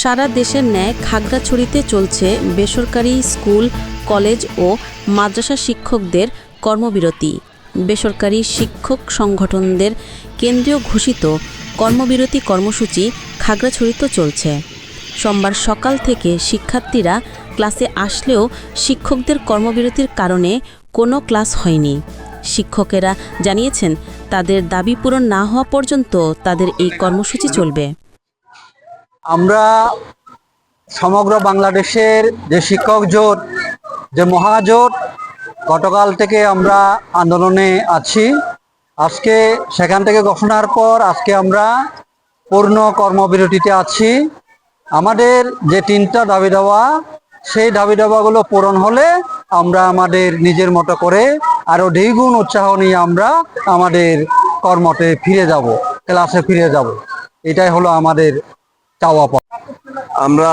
সারা দেশের ন্যায় খাগড়াছড়িতে চলছে বেসরকারি স্কুল, কলেজ ও মাদ্রাসা শিক্ষকদের কর্মবিরতি। বেসরকারি শিক্ষক সংগঠনদের কেন্দ্রীয় ঘোষিত কর্মবিরতি কর্মসূচি খাগড়াছড়িতে চলছে। সোমবার সকাল থেকে শিক্ষার্থীরা ক্লাসে আসলেও শিক্ষকদের কর্মবিরতির কারণে কোনো ক্লাস হয়নি। শিক্ষকেরা জানিয়েছেন, তাদের দাবি পূরণ না হওয়া পর্যন্ত তাদের এই কর্মসূচি চলবে। আমরা সমগ্র বাংলাদেশের যে শিক্ষক জোট, যে মহাজোট, গতকাল থেকে আমরা আন্দোলনে আছি। আজকে সেখান থেকে ঘোষণার পর আজকে আমরা পূর্ণ কর্মবিরতিতে আছি। আমাদের যে তিনটা দাবি দেওয়া, সেই দাবি দেওয়াগুলো পূরণ হলে আমরা আমাদের নিজের মতো করে আরও দ্বিগুণ উৎসাহ নিয়ে আমরা আমাদের কর্মতে ফিরে যাব, ক্লাসে ফিরে যাব। এটাই হলো আমাদের চাওয়া পাওয়া আমরা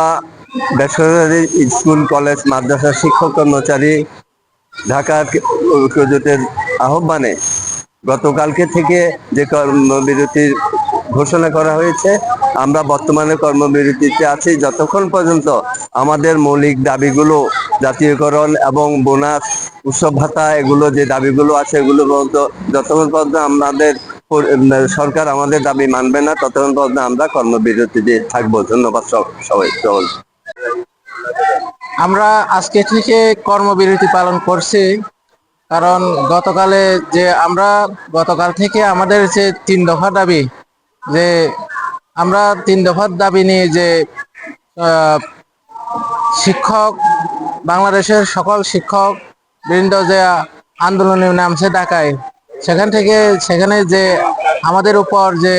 বেসরকারি স্কুল, কলেজ, মাদ্রাসা শিক্ষক কর্মচারী ঢাকার ঐক্যজোটের আহ্বানে গতকালকে থেকে যে কর্মবিরতির ঘোষণা করা হয়েছে, আমরা বর্তমানে কর্মবিরতিতে আছি। যতক্ষণ পর্যন্ত আমাদের মৌলিক দাবিগুলো, জাতীয়করণ এবং বোনাস, উৎসব ভাতা, এগুলো যে দাবিগুলো আছে, এগুলো পর্যন্ত যতক্ষণ পর্যন্ত আমাদের সরকার আমাদের দাবি মানবে না ততক্ষণ পর্যন্ত আমরা কর্মবিরতিতে থাকব। ধন্যবাদ সব- সবাই আমরা আজকে থেকে কর্মবিরতি পালন করছি, কারণ গতকালে যে আমরা গতকাল থেকে আমাদের যে তিন দফা দাবি, যে আমরা তিন দফার দাবি নিয়ে যে শিক্ষক বাংলাদেশের সকল শিক্ষক বৃন্দ যে আন্দোলনে নামছে ঢাকায় সেখান থেকে সেখানে যে আমাদের উপর যে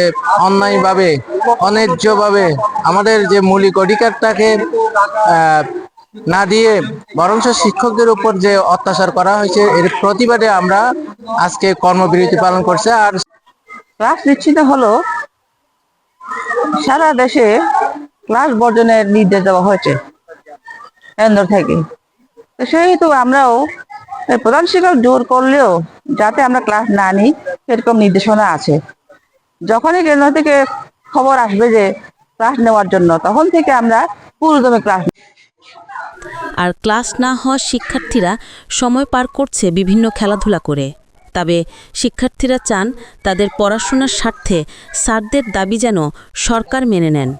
অন্যায়ভাবে, অন্যায্যভাবে আমাদের যে মৌলিক অধিকারটাকে না দিয়ে বরঞ্চ শিক্ষকদের উপর যে অত্যাচার করা হয়েছে, এর প্রতিবাদে আমরা আজকে কর্মবিরতি পালন করছি। আর ক্লাস নিশ্চিত হলো, সারা দেশে ক্লাস বর্জনের নির্দেশ দেওয়া হয়েছে। কেন্দ্র থেকে। সেহেতু আমরাও প্রধান শিক্ষক জোর করলেও যাতে আমরা ক্লাস না নিই, সেরকম নির্দেশনা আছে। যখনই কেন্দ্র থেকে খবর আসবে যে ক্লাস নেওয়ার জন্য, তখন থেকে আমরা পুরোদমে ক্লাস আর ক্লাস না হওয়া শিক্ষার্থীরা সময় পার করছে বিভিন্ন খেলাধুলা করে। তবে শিক্ষার্থীরা চান তাদের পড়াশোনার স্বার্থে স্যারদের দাবি যেন সরকার মেনে নেন।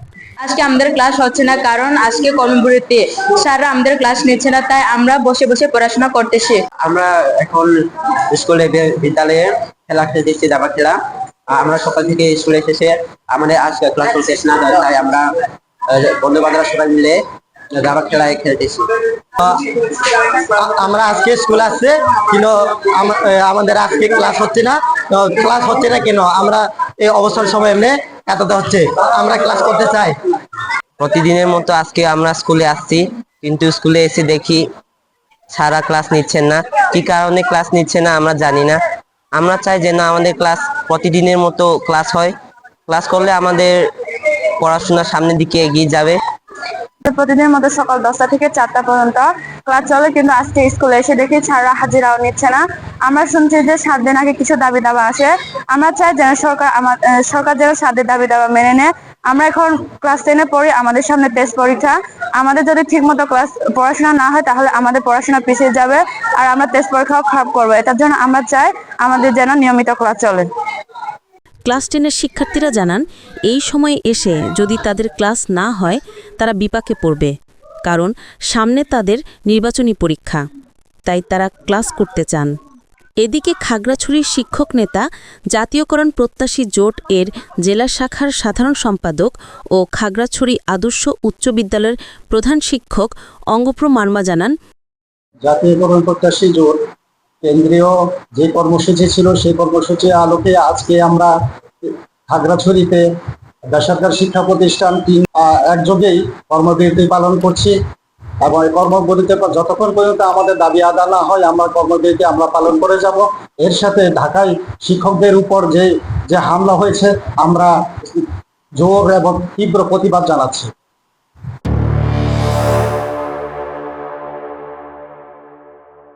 আজকে আমাদের ক্লাস হচ্ছে না, কারণ আজকে কর্মবিরতি। স্যাররা আমাদের ক্লাস নিচ্ছে না, তাই আমরা বসে বসে পড়াশোনা করতেছি। আমরা এখন স্কুলে বিদ্যালয়ে খেলা খেলতেছি দাবা খেলা আমরা সকাল থেকে স্কুলে এসেছে আমাদের আজকে ক্লাস চলতেছে না, তাই আমরা বন্ধু বান্ধবরা সবাই মিলে দাবা খেলায় খেলতেছি আমরা আজকে স্কুল আসছে কিন্তু আমাদের আজকে ক্লাস হচ্ছে না। ক্লাস হচ্ছে না কেন? আমরা এই অবসর সময় এমনি এতটা হচ্ছে আমরা ক্লাস করতে চাই। প্রতিদিনের মতো আজকে আমরা স্কুলে আসছি কিন্তু স্কুলে এসে দেখি সারা ক্লাস নিচ্ছেন না। কি কারণে ক্লাস নিচ্ছে না আমরা জানি না। আমরা চাই যে না আমাদের ক্লাস প্রতিদিনের মতো ক্লাস হয়। ক্লাস করলে আমাদের পড়াশোনা সামনের দিকে এগিয়ে যাবে। প্রতিদিনের মতো সকাল দশটা থেকে চারটা পর্যন্ত ক্লাস চলে কিন্তু আজকে স্কুলে এসে দেখি ছাড়া হাজিরাও নিচ্ছে না। আমরা শুনছি যে সাত দিন আগে কিছু দাবি দাবা আসে। আমরা চাই যেন সরকার আমার সরকার যেন সাদের দাবি দাবা মেনে নেয়। আমরা এখন ক্লাস টেনে পড়ি, আমাদের সামনে টেস্ট পরীক্ষা। আমাদের যদি ঠিক মতো ক্লাস পড়াশোনা না হয়, তাহলে আমাদের পড়াশোনা পিছিয়ে যাবে আর আমরা টেস্ট পরীক্ষাও খারাপ করব। এটার জন্য আমরা চাই আমাদের যেন নিয়মিত ক্লাস চলে। ক্লাস টেনের শিক্ষার্থীরা জানান, এই সময়ে এসে যদি তাদের ক্লাস না হয়, তারা বিপাকে পড়বে, কারণ সামনে তাদের নির্বাচনী পরীক্ষা। তাই তারা ক্লাস করতে চান। এদিকে খাগড়াছড়ির শিক্ষক নেতা, জাতীয়করণ প্রত্যাশী জোট এর জেলা শাখার সাধারণ সম্পাদক ও খাগড়াছড়ি আদর্শ উচ্চ বিদ্যালয়ের প্রধান শিক্ষক অঙ্গপ্র মার্মা জানান, জাতীয়করণ প্রত্যাশী জোট, কেন্দ্রীয় যে কর্মসূচি ছিল সেই কর্মসূচির আলোকে আজকে আমরা খাগড়াছড়িতে বেসরকারি শিক্ষা প্রতিষ্ঠান একযোগেই কর্মবিরতি পালন করছি। এবং এই কর্মবিরতি যতক্ষণ পর্যন্ত আমাদের দাবি আদা না হয়, আমরা কর্মবিরতি আমরা পালন করে যাব। এর সাথে ঢাকায় শিক্ষকদের উপর যে যে হামলা হয়েছে, আমরা জোর এবং তীব্র প্রতিবাদ জানাচ্ছি।